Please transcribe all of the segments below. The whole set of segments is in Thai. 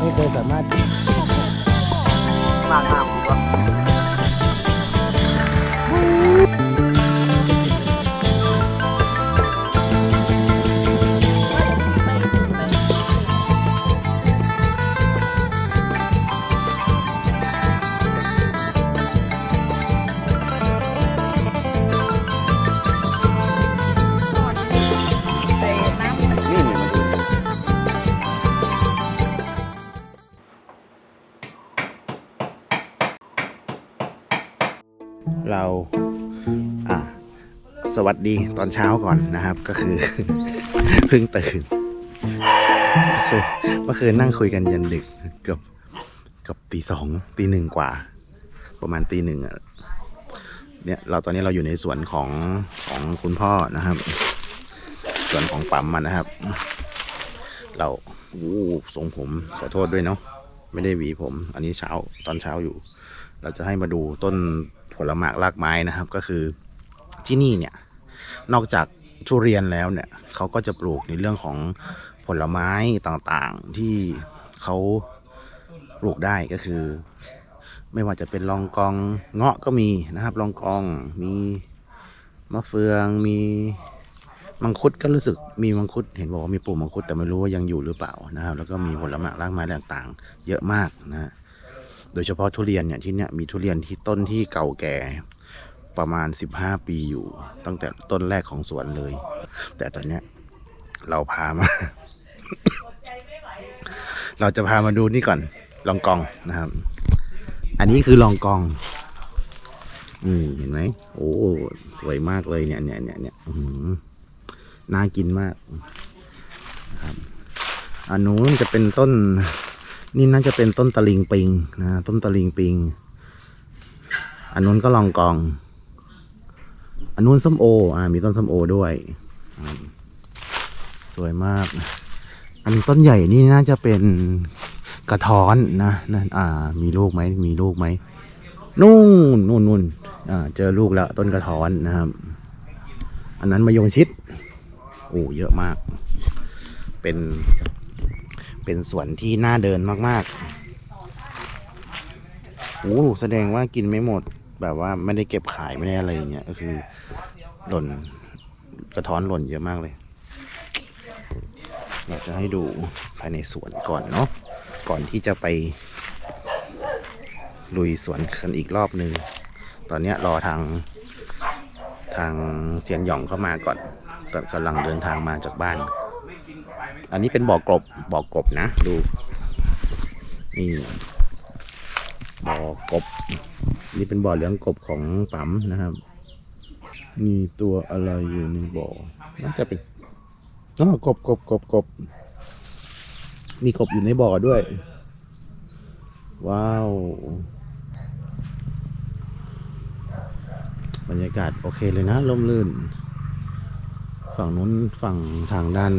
ไม่เคยสามารถ มากมากผมก็ วัสดีตอนเช้าก่อนนะครับ ก็คือเพิ่งตื่นเมื่อคืนนั่งคุยกันยันดึกเกือบเกือบตีสองตีหนึ่งกว่า ประมาณตีหนึ่งอะเนี่ยเราตอนนี้เราอยู่ในสวนของของคุณพ่อนะครับสวนของปั๊มมันนะครับ เราอู้ทรงผมขอโทษด้วยเนาะไม่ได้หวีผม อันนี้เช้าตอนเช้าอยู่ เราจะให้มาดูต้นผลหมากรากไม้นะครับ ก็คือที่นี่เนี่ย นอกจากทุเรียนแล้วเนี่ยเขาก็จะปลูกในเรื่องของผลไม้ต่างๆที่เขาปลูกได้ก็คือ ไม่ว่าจะเป็นลองกองเงาะก็มีนะครับ ลองกองมีมะเฟืองมีมังคุดก็รู้สึกมีมังคุดเห็นบอกว่ามีปลูกมังคุดแต่ไม่รู้ว่ายังอยู่หรือเปล่านะครับ แล้วก็มีผลไม้รากไม้ต่างๆ เยอะมากนะฮะโดยเฉพาะทุเรียนเนี่ยที่เนี่ยมีทุเรียนที่ต้นที่เก่าแก่ ประมาณ 15 ปีอยู่ ตั้งแต่ต้นแรกของสวนเลย แต่ตอนเนี้ยเราพามา เราจะพามาดูนี่ก่อนลองกองนะครับ อันนี้คือลองกอง อืมเห็นไหมโอ้สวยมากเลยเนี่ยเนี่ยเนี่ยเนี่ยหือน่ากินมากนะครับอันนู้นจะเป็นต้น นี่น่าจะเป็นต้นตะลิงปิงนะต้นตะลิงปิง อันนู้นก็ลองกอง อันนู้นส้มโอ อ่า มีต้นส้มโอด้วย สวยมาก อันต้นใหญ่นี่น่าจะเป็นกระท้อนนะนะอ่า มีลูกไหม มีลูกไหม นู่นนู่นนู่นอ่า เจอลูกแล้วต้นกระท้อนนะครับ อันนั้นมะยงชิด โอ้เยอะมาก เป็น เป็นสวนที่น่าเดินมากๆโอ้แสดงว่ากินไม่หมดแบบว่าไม่ได้เก็บขายไม่ได้อะไรอย่างเงี้ยก็คือ หล่นกระท้อนหล่นเยอะมากเลยเราจะให้ดูภายในสวนก่อนเนาะก่อนที่จะไป ลุยสวนกันอีกรอบหนึ่งตอนนี้รอทางทางเสียนหย่องเข้ามาก่อนตอนกำลังเดินทางมาจากบ้าน อันนี้เป็นบ่อกบบ่อกบนะ ดูนี่บ่อกบ นี่เป็นบ่อเลี้ยงกบของปั๊มนะครับ มีตัวอะไรอยู่ในบ่อ น่าจะเป็นอ๋อกบกบกบกบ มีกบอยู่ในบ่อด้วย ว้าว บรรยากาศโอเคเลยนะร่มรื่น ฝั่งนู้นฝั่งทางด้าน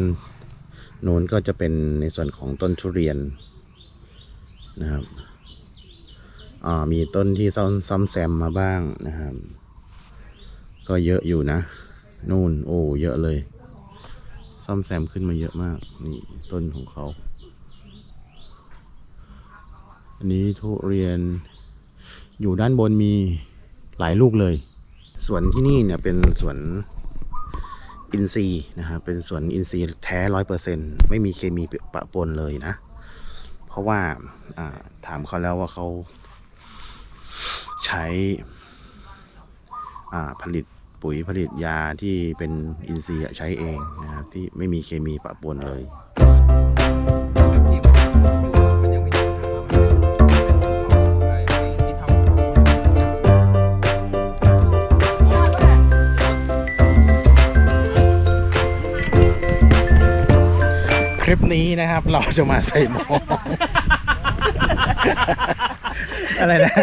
โน้นก็จะเป็นในส่วนของต้นทุเรียนนะครับอ่ามีต้นที่ซ่อมแซมมาบ้างนะครับ ก็เยอะอยู่นะ นู่น โอ้ เยอะเลย ซ่อมแซมขึ้นมาเยอะมาก นี่ต้นของเขา อันนี้ทุเรียน อยู่ด้านบนมีหลายลูกเลย สวนที่นี่เนี่ยเป็นสวนอินทรีย์นะครับเป็นสวนอินทรีย์แท้ร้อยเปอร์เซ็นไม่มีเคมีปะปนเลยนะ เพราะว่าาถามเขาแล้วว่าเขาใช้ ผลิตปุ๋ยผลิตยาที่เป็นอินทรีย์ใช้เองนะครับที่ไม่มีเคมีปะปนเลยคลิปนี้นะครับเราจะมาใส่หมอ อะไรนะ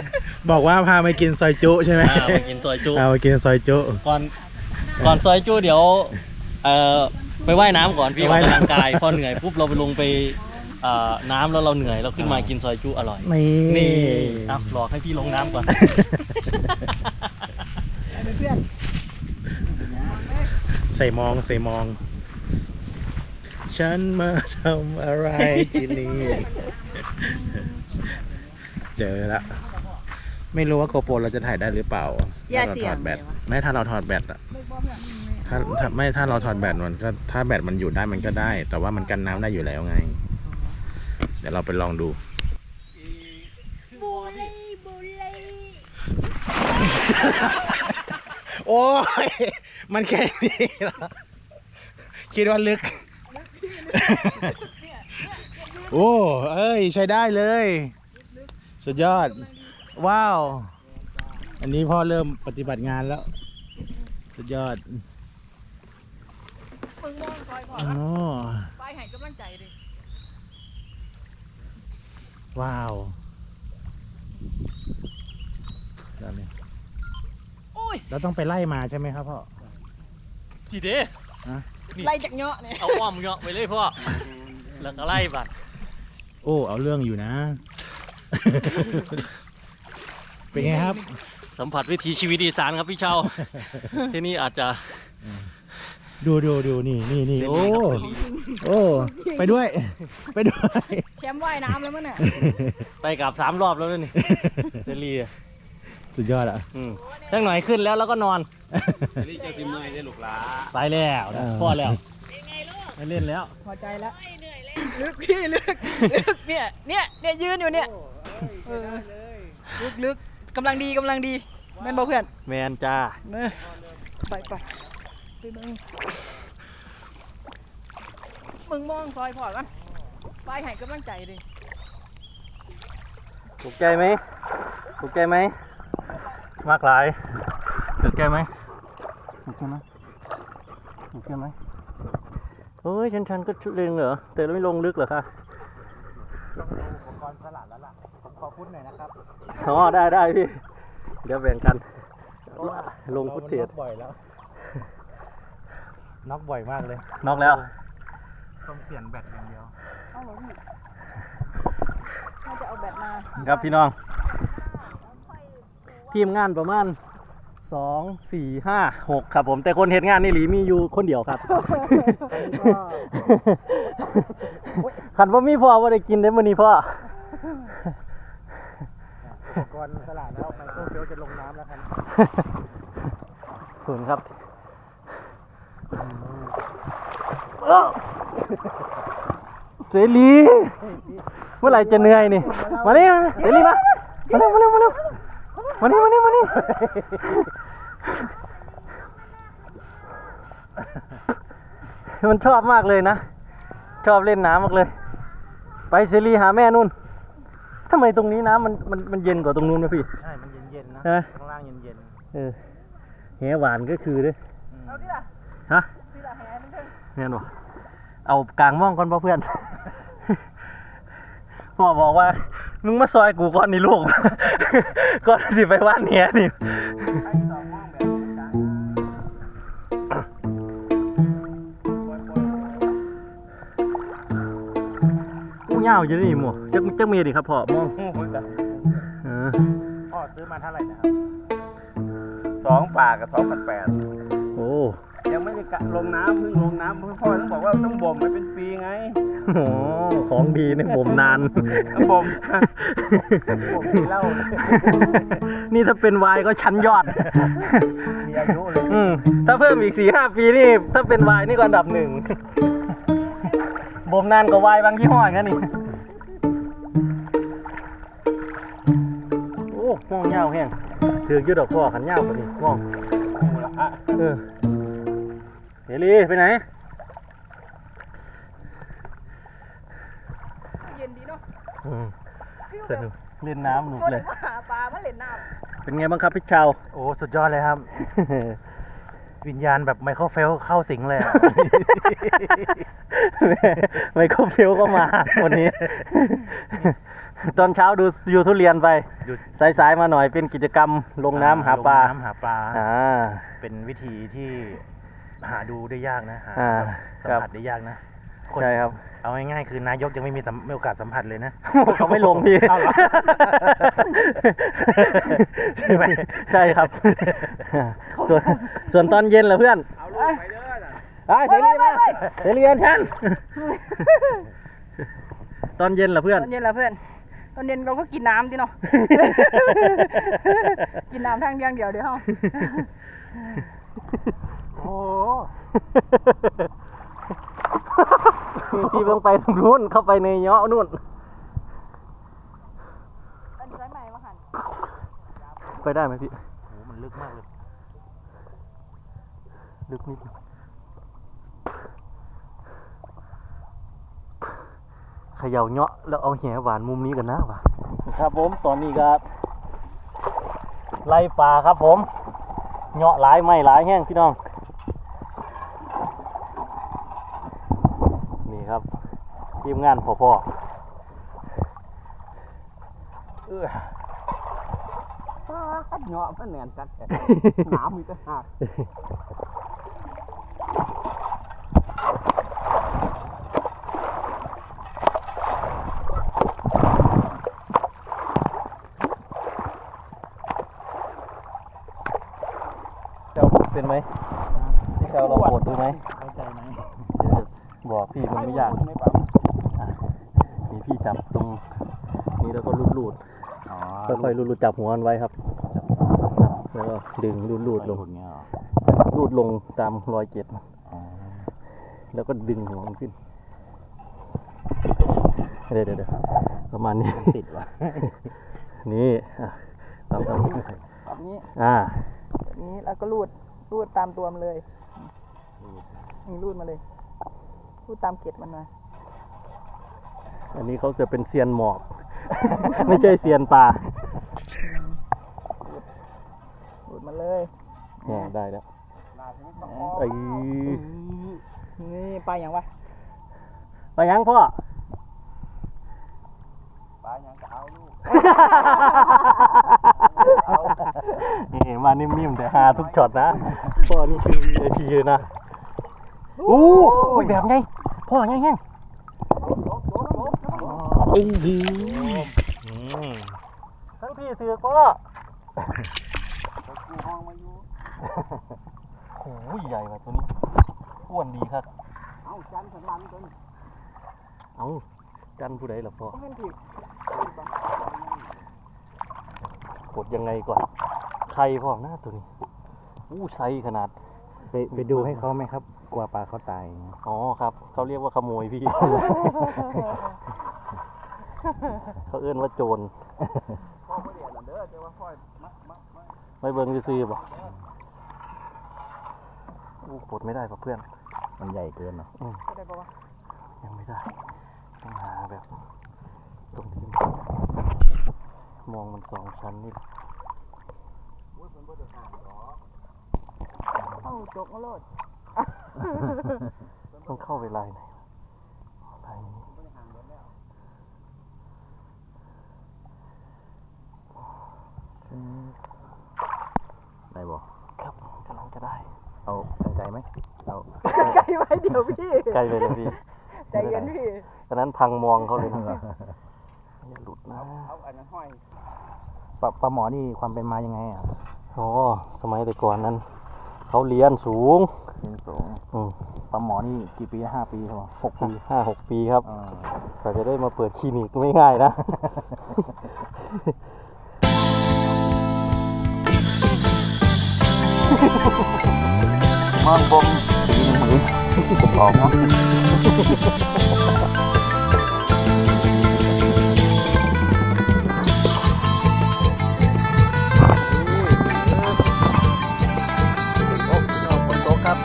บอกว่าพาไปกินซอยจุใช่ไหมอ่ามากินซอยจุพาไปกินซอยจุ ก่อนก่อนซอยจุเดี๋ยวเอ่อไปว่ายน้ำก่อนพี่อไปอกว่ายน้ำกำลังกายพอเหนื่อยปุ๊บเราไปลงไปเอ่อน้ำแล้วเราเหนื่อยเราขึ้นมากินซอยจุอร่อย นี่นี่ครับรอให้พี่ลงน้ำก่อน ใส่มองใส่มอง ฉันมาทำอะไรที่นี่ เจอละไม่รู้ว่าโกโปรเราจะถ่ายได้หรือเปล่าอย่าถ้าเราเสี่ยถองดแบตเลยวะไม่ถ้าเราถอดแบตอะถ้าถ้าไม่ถ้าเราถอดแบตมันก็ถ้าแบตมันอยู่ได้มันก็ได้ แต่ว่ามันกันน้ำได้อยู่แล้วไง เดี๋ยวเราไปลองดูโอ้ยมันแค่นี้เหรอคิดว่าลึก โอ้ เอ้ย ใช้ได้เลย สุดยอด ว้าว อันนี้พ่อเริ่มปฏิบัติงานแล้ว สุดยอดมึงมองซอยพออ๋อไปให้กำลังใจดิว้าวแล้วนี่โอ้ยเราต้องไปไล่มาใช่ไหมครับพ่อ ทีเด้ไล่จากเงาะเนี่ยเอาอ้อมเงาะไปเลยพ่อแล้วก็ไล่บัตรโอ้ เอาเรื่องอยู่นะ เป็นไงครับ สัมผัสวิถีชีวิตอีสานครับพี่เชาที่นี่อาจจะดูดูดูนี่นี่นี่โอ้โอ้ไปด้วย ไปด้วยแชมป์ว่ายน้ำแล้วมั้งเนี่ยไปกลับสามรอบแล้วนี่เซรีอะสุดยอดอะอืมทั้งหน่อยขึ้นแล้วแล้วก็นอนนี่จะซิมเมย์ได้ลูกหลาไปแล้วนะเออพ่อแล้วไม่เล่นแล้วพอใจแล้วลึกพี่ลึกลึกเนี่ยเนี่ยเนี่ยยืนอยู่เนี่ย เออลึกลึกกำลังดีกำลังดีแม่นบ่เพื่อนแมนจ้าเนอะไปไปไปมึงมึงมองซอยพอกันไปให้กำลังใจดิถูกใจไหมถูกใจไหมมากหลายถูกใจไหมถูกใจไหมถูกใจไหมเฮ้ยฉันฉันก็ชุดเองเหรอแต่ไม่ลงลึกเหรอคะต้องดูอุปกรณ์สลัดแล้วล่ะผม ขอพูดหน่อยนะครับอ๋อได้ได้พี่ เดี๋ยวแบ่งกันลงฟุตเทจราน็อกบ่อยแล้วน็อกบ่อยมากเลยนอกแล้ว ต้องเปลี่ยนแบตอย่างเดียว เอาเหรอพี่น่าจะเอาแบตมาครับพี่น้อง ทีมงานประมาณสองสี่ห้าหกครับผมแต่คนเห็นงานนี่หลีมีอยู่คนเดียวครับขันว่ามีพ่อว่าได้กินได้มื่อนี้พ่ออุป กรณ์สลัดแล้วไมโครเฟลจะลงน้ำแล้วครับขอบคุณครับเสรีเมื่อไหร่จะเหนื่อยนี่ มานี่มาเสรีมา มาเร็วมาเร็วมาเร็วมานี่มานี่มานี่มันชอบมากเลยนะ ชอบเล่นน้ำมากเลย ไปเสรีหาแม่นู่น ทำไมตรงนี้น้ำมันมันมันเย็นกว่าตรงนู้นนะพี่ ใช่ มันเย็นๆนะใช่ไหมข้างล่างเย็นเออแหหวานก็คือด้วยเอาดิล่ะฮะดิล่ะแหนึงเถอะแม่นบ่เอากลางม่องก่อนป่ะเพื่อน พ่อบอกว่ามึงมาซอยกูก่อนนี่ลูก ก่อนสิไปว่านเนี้ยนี่ ยาวอยู่นี่หมู่จักจักมีดิครับพ่อมองๆโอ้ยเออพ่อซื้อมาเท่าไหร่นะครับสองปากกับสองพันแปดโอ้ยังไม่ได้กะลงน้ำเพิ่งลงน้ำเพิ่งพ่อต้องบอกว่าต้องบ่มมันเป็นปีไงโหของดีในผมนาน ต้องบ่มผมมีเหล้า นี่ถ้าเป็นวายก็ชั้นยอดมีอายุเลย อืมถ้าเพิ่มอีกสี่ห้าปีนี่ ถ้าเป็นวายนี่ก็อันดับหนึ่งบ่มนานกว่าวายบางยี่ห้ออย่างนั้นนี่ โอ้มองเงาวแห้งถือยืดดอกพ่อขันเงาวกว่านี้มองเออเฮลีไปไหนเย็นดีเนาะอืมสนุกเล่นน้ำหนุกเลยมาหาปลามาเล่นน้เป็นไงบ้างครับพี่ชาวโอ้สุดยอดเลยครับ วิญญาณแบบไมเคิลเฟลเข้าสิงเลยไมโครฟิลก็มาวันนี้ ตอนเช้าดูยูทุเรียนไปหยุดสายๆมาหน่อยเป็นกิจกรรมลงน้ำหาปลาลงน้ำหาปลา อ่า เป็นวิธีที่หาดูได้ยากนะหาอ่าสัมครับผัสได้ยากนะคนใช่ครับ เอาง่ายๆคือนายกยังไม่มีสัมไม่โอกาสสัมผัสเลยนะเขาไม่ลงพี่ เอาเหรอใช่ไหมใช่ครับ ส่วนส่วนตอนเย็นเหรอเพื่อน เอาลูกไปเด้อน่ะไอ้เสรีมาเสรีอันชันตอนเย็นเหรอเพื่อน ตอนเย็นละเพื่อน ตอนเย็นเราก็กินน้ำดิเนาะ กินน้ำทางเดียวเดียวเดี๋ยวเฮาโอ้พี่เพิ่งไปตรงนู้นเข้าไปในเยาะนู่น อันนี้ใหม่มาหันไปได้ไหมพี่โอ้มันลึกมากเลย ลึกนิดนึง เขย่าเงาะแล้วเอาแหหวานมุมนี้กันนะว่ะครับผมตอนนี้ก็ไล่ปลาครับผมเงาะหลายไม่หลายแห้งพี่น้อง นี่ครับทีมงานพ่อพ่อเอื้อเงาะมันแน่นจัดแท้น้ำมีแต่หัก เจ้าเป็นไหมพี่เจ้าลองกดดูไหม เข้าใจไหม เดี๋ยวบอกพี่มันไม่ยาก ไม่ปั๊ม อะนี่พี่จับตรงนี้แล้วก็รูด อ๋อ ๆค่อยๆ รูดๆจับหัวมันไว้ครับ แล้วก็ดึงรูดๆลงเงี้ยเหรอรูดลงตามรอยเกล็ดมันอ๋อแล้วก็ดึงหัวมันขึ้น เดี๋ยวเดี๋ยวเดี๋ยวประมาณนี้ติดว่ะนี่อะตามตามแบบนี้อ่าแบบนี้แล้วก็รูดรูดตามตัวมันเลยนี่รูดมาเลย รูดตามเกล็ดมันมาอันนี้เขาจะเป็นเซียนหมอกไม่ใช่เซียนปลารูด มาเลยเนี่ยได้แล้วนะไอ้นี่ปลาอย่างวะไปยังพ่อปลายังจะเอาลูกนี่มานิ่มๆแต่หาทุกช็อตนะพ่อนี่คือ VIP เลยนะอู้ยแบบไงพ่อไงไงโอ้โหทั้งพี่เสือกพ่อกู ห้องมาอยู่โอ้ยใหญ่ว่ะตัวนี้อ้วนดีครับ เอาจันสันลันจนเอ้าจันผู้ใดล่ะพ่อก็เป็นผิดกดยังไงก่อนไข่พ่อหน้าตัวนี้อู้ไซส์ขนาด ไปไปดูให้เขาไหมครับ กลัวปลาเขาตาย อ๋อครับ เขาเรียกว่าขโมยพี่ เขาเอื้อนว่าโจรพ่อก็เดียดนั่นเด้อแต่ว่าพ่อมักมักมัก ไม่เบิ่งซื้อๆบ่อู้กดไม่ได้ป่ะเพื่อน มันใหญ่เกินเนาะอืมก็ได้ปะวะยังไม่ได้ ต้องหาแบบ ตรงนี้มองมันสองชั้นนี่เข้าจกมาโลดต้องเข้าไปลายไหนวะลายนี้ ได้บ่ครับกำลังจะได้ เอาตั้งใจไหมเอาใกล้ไว้เดี๋ยวพี่ใกล้เลยนะพี่ใจเย็นพี่ตอนนั้นพังมองเขาเลยนะอย่าหลุดนะเอาอันนั้นห้อยปลาปลาหมอนี่ความเป็นมายังไงอะอ๋อสมัยแต่ก่อนนั้นเขาเรียนสูงเป็นสูงอืมปลาหมอนี่กี่ปีห้าปีครับหกปีห้าหกปีครับอ่ากว่าจะได้มาเปิดคลินิกไม่ง่ายนะ มองบมตีนมือผมออกเนะโอ้ฝนตกครับ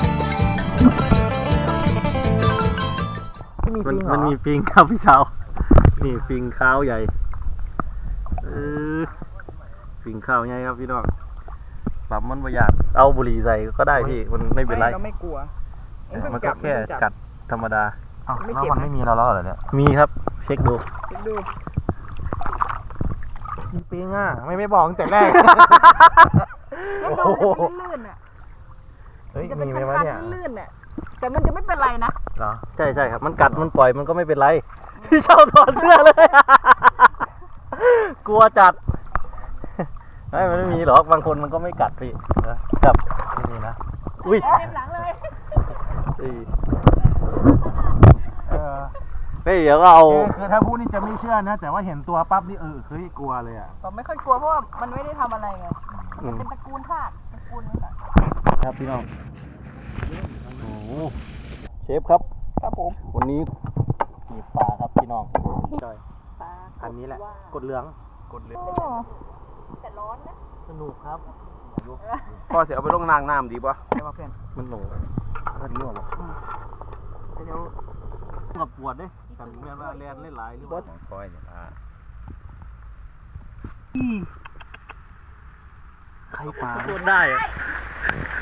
มันมันมีปิงครับพี่เช้านี่ปิงข้าวใหญ่เออปิงข้าวใหญ่ครับพี่น้องปรับมันประหยัด เอาบุหรี่ใส่ก็ได้พี่มันไม่เป็นไร เราไม่กลัวมันก็แค่กัดธรรมดาอ้าวไม่แล้วเจ็บมันนะไม่มีเราแล้วเหรอเนี่ย มีครับ เช็คดูดูมีปิงอะ ไม่ไม่บอกตั้งแต่แรกแล้วเราจะลื่นๆอะเฮ้ยจะเป็มีนไหมคัวะนเนี่ยๆลื่นๆอะแต่มันจะไม่เป็นไรนะเหรอใช่ใช่ครับ มันกัดมันปล่อยมันก็ไม่เป็นไร พี่เช้าถอดเสื้อเลย กลัวจัดไม่มันไม่มีหรอกบางคนมันก็ไม่กัดพี่ นะครับไม่มีนะ อุ้ยเต็มหลังเลยเเอ้ยเออเฮ้ยเดี๋ยวก็เอาคือคือถ้าพูดนี่จะไม่เชื่อนะ แต่ว่าเห็นตัวปั๊บนี่เออเฮ้ยกลัวเลยอะ ผมไม่ค่อยกลัวเพราะว่ามันไม่ได้ทำอะไรไงอืมเป็นตระกูลทาสตระกูลนี้แหละครับพี่น้องโอ้โหเชฟครับ ครับผมวันนี้มีปลาครับพี่น้องปลาอันนี้แหละ กดเหลือง กดเหลือง แต่ร้อนนะ สนุกครับ พ่อเสียเอาไปลงนางน้ำดีป่ะเดี๋ยวมาเพื่อนมันหลงก็ดีกว่าเดี๋ยวกับปวดเด้กันแม่นว่าแลนเล่นหลายหรือว่าคอยเนี่ยอ่าใครปลาปวดได้อะ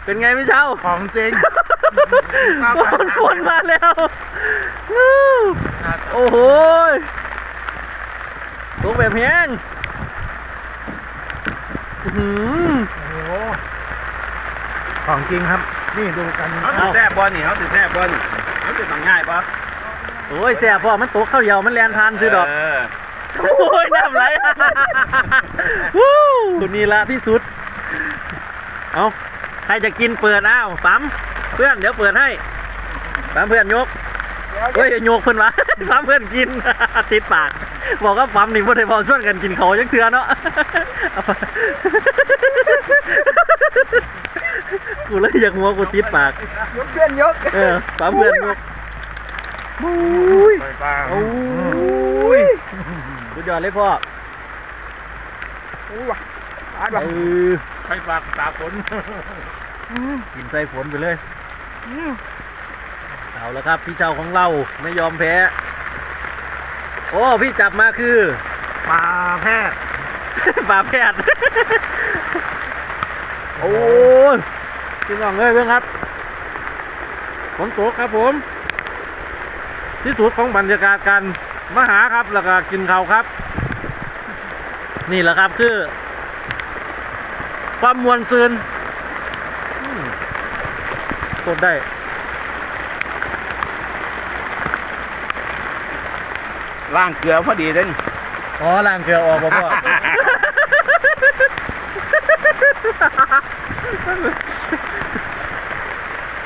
เป็นไงพี่เช้า ของจริงปวดปวดมาแล้ววู้โอ้โหตัวแบบแห้งอื้อหือโอ้โห ของจริงครับ นี่ดูกันเอาเขาถือแทบบอลนี่เขาถือแทบบอลนี่เขาถือต่างง่ายปะโอ้ยแสบพ่อมันตกเข้าเหยามันแลนทานซื้อดอกเโอ้ยน้ำไหลวู้นี่ละที่สุด เอาใครจะกินเปิดอ้าวปั๊มเพื่อนเดี๋ยวเปิดให้ปั๊มเพื่อนยกเฮ้ยโยกเพื่อนวะปั๊มเพื่อนกินติดปาก บอกว่าปั๊มนี่พวกไทยพอชวนกันกินเขาจังเถื่อเนาะเอาไป กูเลยอยากหัวกูติดปาก ยกเพื่อนยกเออปั๊มเพื่อนยกโอ้ยไปปลาโอ้ยสุดยอดเลยพ่ออู้ว่ะปลาเอว่ะอไปปลาตาฝนกินใส่ฝนไปเลยเอาแล้วครับ พี่เจ้าของเราไม่ยอมแพ้ โอ้ พี่จับมาคือปลาแพทย์ปลาแพทย์ โอ้ยพี่น้องเอ้ยเพื่อนครับฝนตกครับผม ที่สุดของบรรยากาศการมาหาครับแล้วก็กินข้าวครับ นี่แหละครับคือความมวลซืนอืมกดได้ล่างเกลือพอดีเลยนี่อ๋อล้างเกลือออกบ่พ่อ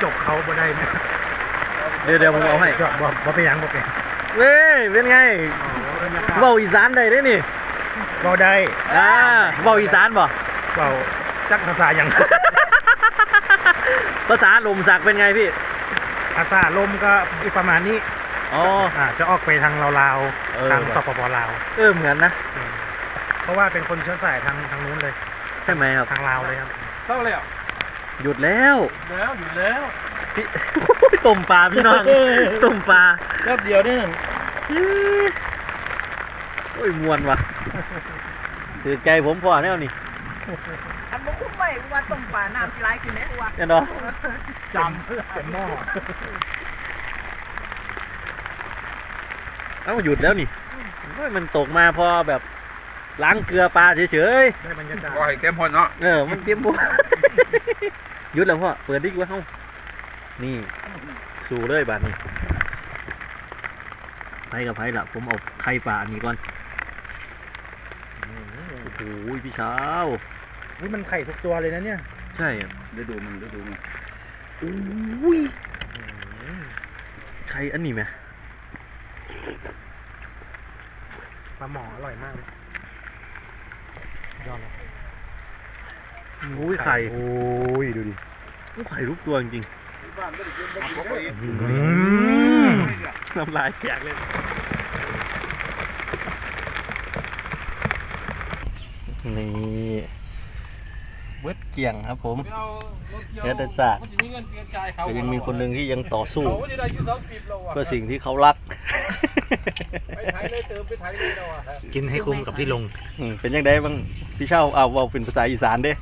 จบเขาบ่ได้ไหมเดี๋ยวเดี๋ยวผมเอาให้จบบ่บ่ไปนหยังบ่ไปนเว้ยเป็นไงเว้าอีสานได้เด้นี่บ่ได้อ่าเว้าอีสานบ่เบาจักภาษาอย่างภาษาลมสักเป็นไงพี่ภาษาลมก็อีกประมาณนี้อ๋ออ่าจะออกไปทางลาวเออๆทางสปปลาว เออเหมือนนะอืมเพราะว่าเป็นคนเชื้อสายทางทางนู้นเลย ใช่ไหมครับ ทางลาวเลยครับหยุดแล้วแล้วอยู่แล้วพี่ต้มปลาพี่น้องต้มปลาแป๊บเดียวนี่โอ้ยมวนว่ะถือใจผมพอแน่นี่อันบุคุ้มไปกูว่าต้มปลาน้ำชีไรกินไหมกูว่าเห็นเนาะจำเป็นหม้อเอ้าหยุดแล้วนี่โอ้ยมันตกมาพอแบบ ล้างเกลือปลาเฉยได้บรรยากาศก็ให้เข้มข้นเนาะๆเออ มันเก็บบุ หยุดแล้วพ่อเปิดดิกว่าเฮ้านี่สู่เลยบาดนี้ไผกับไผล่ะ ผมเอาไข่ปลาอันนี้ก่อนโอ้โหพี่เช้า นี่มันไข่ทุกตัวเลยนะเนี่ยใช่อะฤดูมันฤดูมันอุ้ยไข่อันนี้ไหมปลาหมออร่อยมากเลย ยอดเลยอุ้ยไข่โอ้ยดูดิอุ้ยไข่ทุกตัวจริงอืมๆน้ำลายแตกเลยนี่เวทเกี่ยงครับผมเฮดเดซ่าแต่ยังมีคนหนึ่งที่ยังต่อสู้เพื่อสิ่งที่เขารัก กินให้คุ้มกับที่ลงอืมเป็นยังไงบ้างพี่เช่าเอาเอาเป็นภาษาอีสานเด้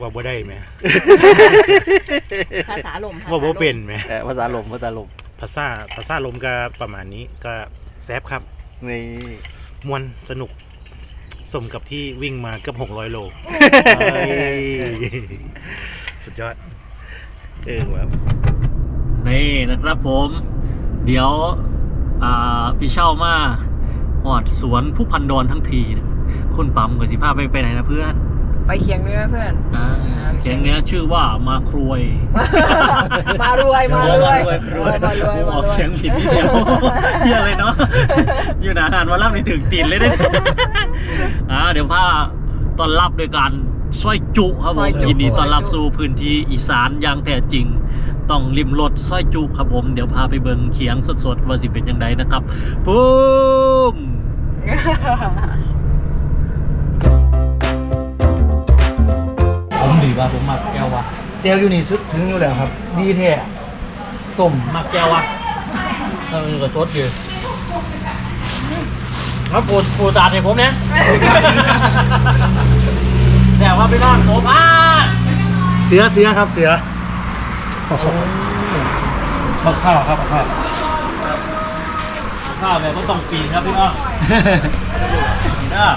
ว่าบ่ได้ไหมภาษาลมว่าบ่เป็นไหมเออภาษาลมภาษาลมภาษาภาษาลมก็ประมาณนี้ก็แซฟครับนี่มวนสนุก สมกับที่วิ่งมาเกือบ600โลเฮ้ยสุดยอดเออครับนี่นะครับผม เดี๋ยวอ่า พี่เช่ามาหอดสวนผู้พันดอนทั้งทีนะคุณปั๊มกับสิภาพไปไปไหนนะเพื่อนไปเคียงเนื้อเพื่อนอ่าเขียงเนี้ยชื่อว่ามาครวย มารวยมารวยรวยรวยมารวยผมออกเสียงผิดนิดเดียวเฮียเลยเนาะอยู่นานวันรับนี่ถึงตีนเลยได้อ่าเดี๋ยวพาต้อนรับโดยการ สร้อยจุครับผมยินดีต้อนรับสู่พื้นที่อีสานอย่างแท้จริง ต้องริมรถสร้อยจุครับผม เดี๋ยวพาไปเบิงเขียงสดๆว่าสิเป็นยังไงนะครับปุ้มผมดีว่าผมมักแก้ววะเตียวอยู่นี่สุดถึงอยู่แล้วครับ ดีแท้ต้มมักแก้ววะเออก็ชดอยู่ครับปูปูตาดให้ผมเนี่ย แต่ว่าไปนอนผมอะเสือเสือครับเสือข้าวข้าวครับข้าวข้าวแบบก็ต้องปีนครับพี่น้องนี่นะ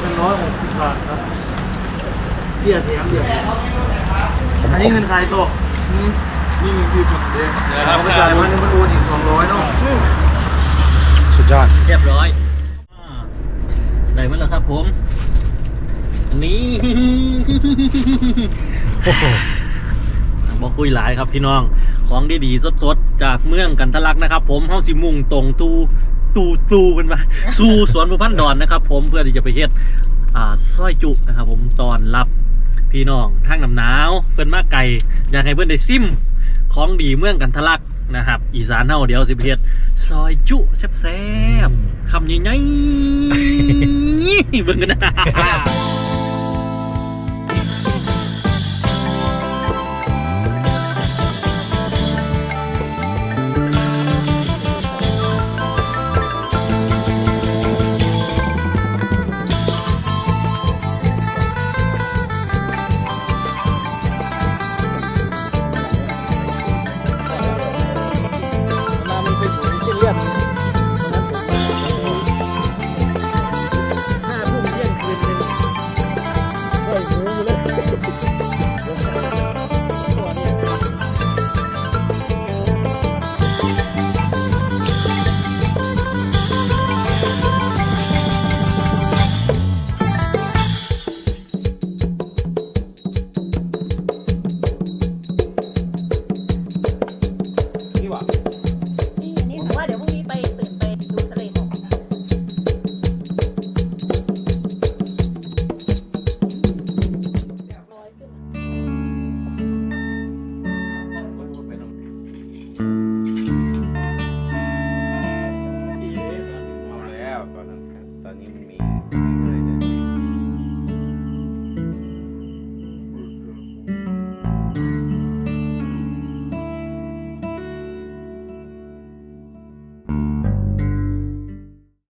เป็นร้อยหกสิบบาทครับเบี้ยแถมเบี้ยแถมอันนี้เงินใครโตะนี่เงินพี่ผมเด้เดี๋ยวครับเอาไปจ่ายวันหนึงมันโอนอีกสองร้อยเนาะสุดยอดเรียบร้อยอ่า ได้ไหมล่ะครับผม อันนี้โอ้โหบอกคุยหลายครับพี่น้อง ของดีๆสดๆ จากเมืองกันทะลักนะครับ ผมเฮาสิมุ่งตรงตูตูตูกันมาสู่สวนบุพันดอนนะครับ ผมเพื่อที่จะไปเฮ็ดอ่าสร้อยจุนะครับ ผมตอนรับพี่น้องทางน้ำหนาว เพื่อนมาไก่อยากให้เพื่อนได้ซิมของดีเมืองกันทะลัก นะครับ อีสานเฮาเดี๋ยวสิไปเฮ็ดซอยจุแซ่บๆคำใหญ่ๆเบิ่งกันนะ